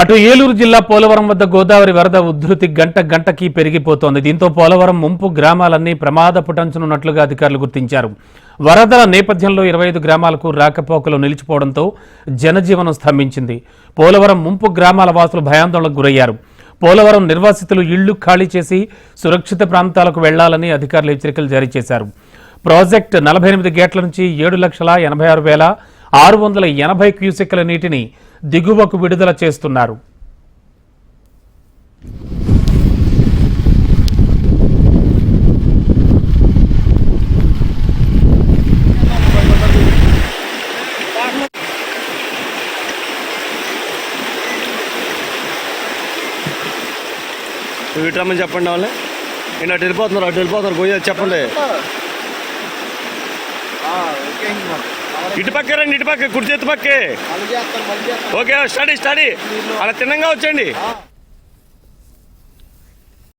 అటు ఏలూరు జిల్లా పోలవరం వద్ద గోదావరి వరద ఉధృతి గంట గంటకి పెరిగిపోతోంది. దీంతో పోలవరం ముంపు గ్రామాలన్నీ ప్రమాదపుటంచునున్నట్లుగా అధికారులు గుర్తించారు. వరదల నేపథ్యంలో ఇరవై ఐదు గ్రామాలకు రాకపోకలు నిలిచిపోవడంతో జనజీవనం స్తంభించింది. పోలవరం ముంపు గ్రామాల వాసులు భయాందోళనకు గురయ్యారు. పోలవరం నిర్వాసితులు ఇళ్ళు ఖాళీ చేసి సురక్షిత ప్రాంతాలకు వెళ్ళాలని అధికారులు హెచ్చరికలు జారీ చేశారు. ప్రాజెక్టు నలభై ఎనిమిది గేట్ల నుంచి ఏడు లక్షల ఎనభై ఆరు వేల ఆరు వందల ఎనభై క్యూసెక్ల నీటిని దిగువకు విడుదల చేస్తున్నారు. ఇటు రమ్మని చెప్పండి వాళ్ళే నేను అటు వెళ్ళిపోతున్నారు అటు వెళ్ళిపోతున్నారు పోయి చెప్పండి. ఇటు పక్క రండి ఇటు పక్క కుడి చేతి పక్కే. Okay study study. అలా తిన్నంగా వచ్చండి